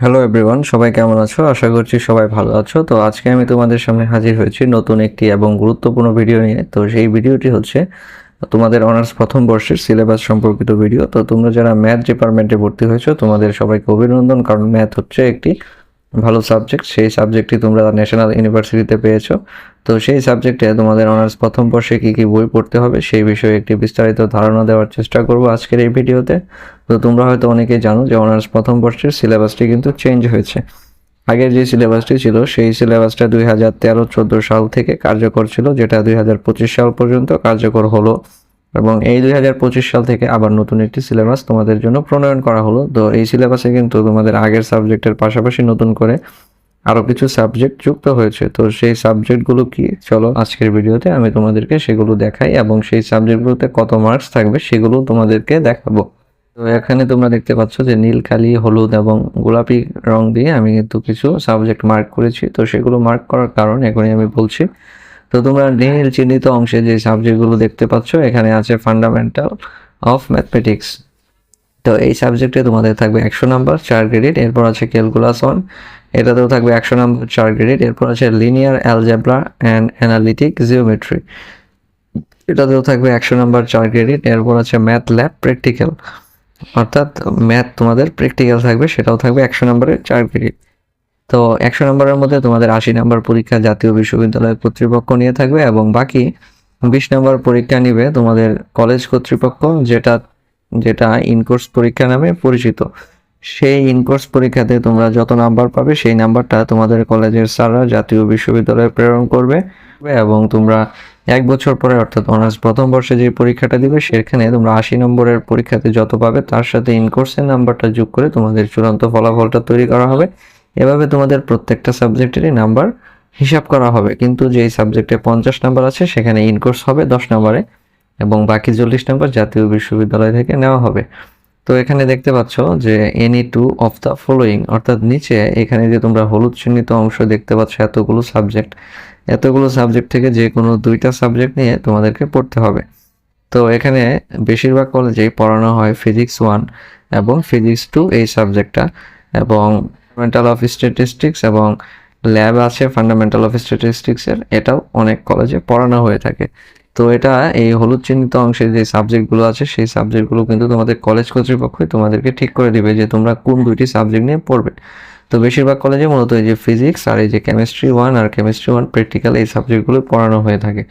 Hello everyone সবাই কেমন আছো? আশা করছি সবাই ভালো আছো। তো আজকে আমি তোমাদের সামনে হাজির হয়েছি নতুন একটি এবং গুরুত্বপূর্ণ ভিডিও নিয়ে। তো সেই ভিডিওটি হচ্ছে তোমাদের অনার্স প্রথম বর্ষের সিলেবাস সম্পর্কিত ভিডিও। তো তোমরা যারা ম্যাথ ডিপার্টমেন্টে ভর্তি হয়েছো, তোমাদের সবাইকে অভিনন্দন। কারণ ম্যাথ হচ্ছে একটি ভালো সাবজেক্ট সেই সাবজেক্টটি তোমরা ন্যাশনাল ইউনিভার্সিটিতে পেয়েছ। তো সেই সাবজেক্টে তোমাদের অনার্স প্রথম বর্ষে কী কী বই পড়তে হবে, সেই বিষয়ে একটি বিস্তারিত ধারণা দেওয়ার চেষ্টা করব আজকের এই ভিডিওতে। তো তোমরা হয়তো অনেকেই জানো যে অনার্স প্রথম বর্ষের সিলেবাসটি কিন্তু চেঞ্জ হয়েছে। আগের যে সিলেবাসটি ছিল, সেই সিলেবাসটা দুই হাজার তেরো চোদ্দ সাল থেকে কার্যকর ছিল, যেটা দুই হাজার পঁচিশ সাল পর্যন্ত কার্যকর হলো। এবং এই দুই হাজার পঁচিশ সাল থেকে আবার নতুন একটি সিলেবাস তোমাদের জন্য প্রণয়ন করা হলো। তো এই সিলেবাসে কিন্তু তোমাদের আগের সাবজেক্টের পাশাপাশি নতুন করে আরও কিছু সাবজেক্ট যুক্ত হয়েছে। তো সেই সাবজেক্টগুলো কি? চলো আজকের ভিডিওতে আমি তোমাদেরকে সেগুলো দেখাই এবং সেই সাবজেক্টগুলোতে কত মার্কস থাকবে সেগুলো তোমাদেরকে দেখাবো। তো এখানে তোমরা দেখতে পাচ্ছ যে নীল, কালি, হলুদ এবং গোলাপি রং দিয়ে আমি কিন্তু কিছু সাবজেক্ট মার্ক করেছি। তো সেগুলো মার্ক করার কারণ এখনই আমি বলছি। তো তোমরা নীল চিহ্নিত অংশে যে সাবজেক্টগুলো দেখতে পাচ্ছ, এখানে আছে ফান্ডামেন্টাল অফ ম্যাথমেটিক্স তো এই সাবজেক্টে তোমাদের থাকবে একশো নাম্বার চার ক্রেডিট এরপর আছে ক্যালকুলাস ওয়ান এটাতেও থাকবে একশো নাম্বার চার ক্রেডিট এরপর আছে linear algebra and analytic geometry এটাতেও থাকবে একশো নাম্বার চার ক্রেডিট এরপর আছে ম্যাথ ল্যাব প্র্যাকটিক্যাল অর্থাৎ ম্যাথ তোমাদের প্র্যাকটিক্যাল থাকবে, সেটাও থাকবে একশো নম্বরের চার ক্রেডিট তো একশো নম্বরের মধ্যে তোমাদের আশি নম্বর পরীক্ষা জাতীয় বিশ্ববিদ্যালয় কর্তৃপক্ষ নিয়ে থাকবে এবং বাকি বিশ নম্বর পরীক্ষা নিবে তোমাদের কলেজ কর্তৃপক্ষ, যেটা যেটা ইনকোর্স পরীক্ষা নামে পরিচিত। সেই ইনকোর্স পরীক্ষাতে তোমরা যত নাম্বার পাবে, সেই নাম্বারটা তোমাদের কলেজের স্যাররা জাতীয় বিশ্ববিদ্যালয়ে প্রেরণ করবে এবং তোমরা এক বছর পরে, অর্থাৎ অনার্স প্রথম বর্ষে যে পরীক্ষাটা দিবে, সেখানে তোমরা আশি নম্বরের পরীক্ষাতে যত পাবে, তার সাথে ইনকোর্সের নাম্বারটা যোগ করে তোমাদের চূড়ান্ত ফলাফলটা তৈরি করা হবে। এভাবে তোমাদের প্রত্যেকটা সাবজেক্টেরই নাম্বার হিসাব করা হবে। কিন্তু যেই সাবজেক্টে পঞ্চাশ নাম্বার আছে, সেখানে ইনকোর্স হবে দশ নাম্বারে এবং বাকি চল্লিশ নাম্বার জাতীয় বিশ্ববিদ্যালয় থেকে নেওয়া হবে। তো এখানে দেখতে পাচ্ছ যে any two of the following অর্থাৎ নিচে এখানে যে তোমরা হলুদ চিহ্নিত অংশ দেখতে পাচ্ছ, এতগুলো সাবজেক্ট এতগুলো সাবজেক্ট থেকে যে কোনো দুইটা সাবজেক্ট নিয়ে তোমাদেরকে পড়তে হবে। তো এখানে বেশিরভাগ কলেজেই পড়ানো হয় ফিজিক্স ওয়ান এবং ফিজিক্স টু এই সাবজেক্টটা এবং ফান্ডামেন্টাল অফ স্ট্যাটিস্টিক্স এবং ল্যাব আছে ফান্ডামেন্টাল অফ স্ট্যাটিস্টিক্সের এটাও অনেক কলেজে পড়ানো হয়ে থাকে। তো এটা এই হলুদ চিহ্নিত অংশে যে সাবজেক্টগুলো আছে, সেই সাবজেক্টগুলো কিন্তু তোমাদের কলেজ কর্তৃপক্ষই তোমাদেরকে ঠিক করে দিবে যে তোমরা কোন দুইটি সাবজেক্ট নিয়ে পড়বে। তো বেশিরভাগ কলেজে মূলত এই যে ফিজিক্স আর এই যে কেমিস্ট্রি ওয়ান আর কেমিস্ট্রি ওয়ান প্র্যাকটিক্যাল এই সাবজেক্টগুলো পড়ানো হয়ে থাকে।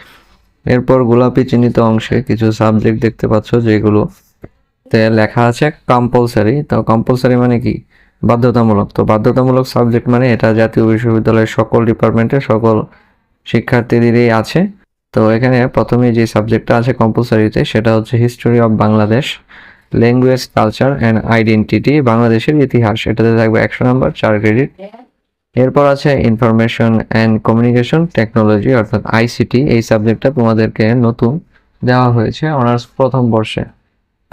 এরপর গোলাপি চিহ্নিত অংশে কিছু সাবজেক্ট দেখতে পাচ্ছ যেগুলো তে লেখা আছে কম্পালসারি তো কম্পালসারি মানে কি? বাধ্যতামূলক। তো বাধ্যতামূলক সাবজেক্ট মানে এটা জাতীয় বিশ্ববিদ্যালয়ের সকল ডিপার্টমেন্টে সকল শিক্ষার্থীদেরই আছে। তো এখানে প্রথমে যে সাবজেক্টটা আছে কম্পালসারিতে সেটা হচ্ছে history of Bangladesh language culture and identity বাংলাদেশের ইতিহাস। এটাতে থাকবে একশো নম্বর, চার ক্রেডিট এরপর আছে ইনফরমেশন অ্যান্ড কমিউনিকেশন টেকনোলজি অর্থাৎ আইসিটি এই সাবজেক্টটা তোমাদেরকে নতুন দেওয়া হয়েছে অনার্স প্রথম বর্ষে।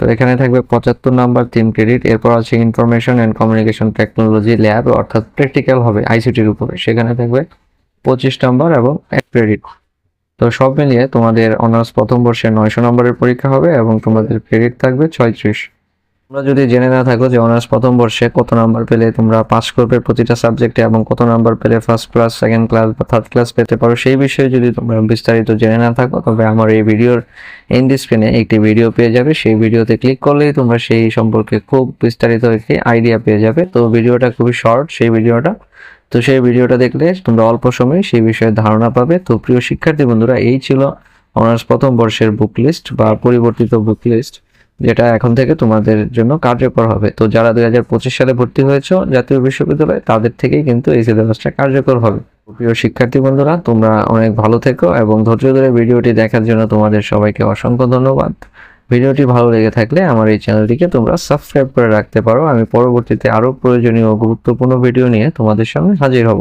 তো এখানে থাকবে পঁচাত্তর নাম্বার তিন ক্রেডিট, এরপর আছে information and communication technology lab, অর্থাৎ প্র্যাকটিক্যাল হবে আইসিটির উপরে। সেখানে থাকবে পঁচিশ নাম্বার এবং এক ক্রেডিট। তো সব মিলিয়ে তোমাদের অনার্স প্রথম বর্ষে নয়শো নম্বরের পরীক্ষা হবে এবং তোমাদের ক্রেডিট থাকবে ছয়ত্রিশ। তোমরা যদি জেনে না থাকো যে অনার্স প্রথম বর্ষে কত নাম্বার পেলে, তোমরা পাস করবে প্রতিটা সাবজেক্টে এবং কত নাম্বার পেলে ফার্স্ট ক্লাস সেকেন্ড ক্লাস বা থার্ড ক্লাস পেতে পারো, সেই বিষয়ে যদি তোমরা বিস্তারিত জেনে না থাকো, তবে আমার এই ভিডিওর এন্ড স্ক্রিনে একটি ভিডিও পেয়ে যাবে। সেই ভিডিওতে ক্লিক করলেই তোমরা সেই সম্পর্কে খুব বিস্তারিত একটি আইডিয়া পেয়ে যাবে। তো ভিডিওটা খুবই শর্ট সেই ভিডিওটা। তো সেই ভিডিওটা দেখলে তোমরা অল্প সময়ে সেই বিষয়ে ধারণা পাবে। তো প্রিয় শিক্ষার্থী বন্ধুরা, এই ছিল অনার্স প্রথম বর্ষের বুক লিস্ট বা পরিবর্তিত বুক লিস্ট যেটা এখন থেকে তোমাদের জন্য কার্যকর হবে। তো যারা দুই হাজার পঁচিশ সালে ভর্তি হয়েছো জাতীয় বিশ্ববিদ্যালয়ে, তাদের থেকেই কিন্তু এই সিলেবাসটা কার্যকর হবে। প্রিয় শিক্ষার্থী বন্ধুরা, তোমরা অনেক ভালো থেকো এবং ধৈর্য ধরে ভিডিওটি দেখার জন্য তোমাদের সবাইকে অসংখ্য ধন্যবাদ। ভিডিওটি ভালো লেগে থাকলে আমার এই চ্যানেলটিকে তোমরা সাবস্ক্রাইব করে রাখতে পারো। আমি পরবর্তীতে আরও প্রয়োজনীয় গুরুত্বপূর্ণ ভিডিও নিয়ে তোমাদের সামনে হাজির হব।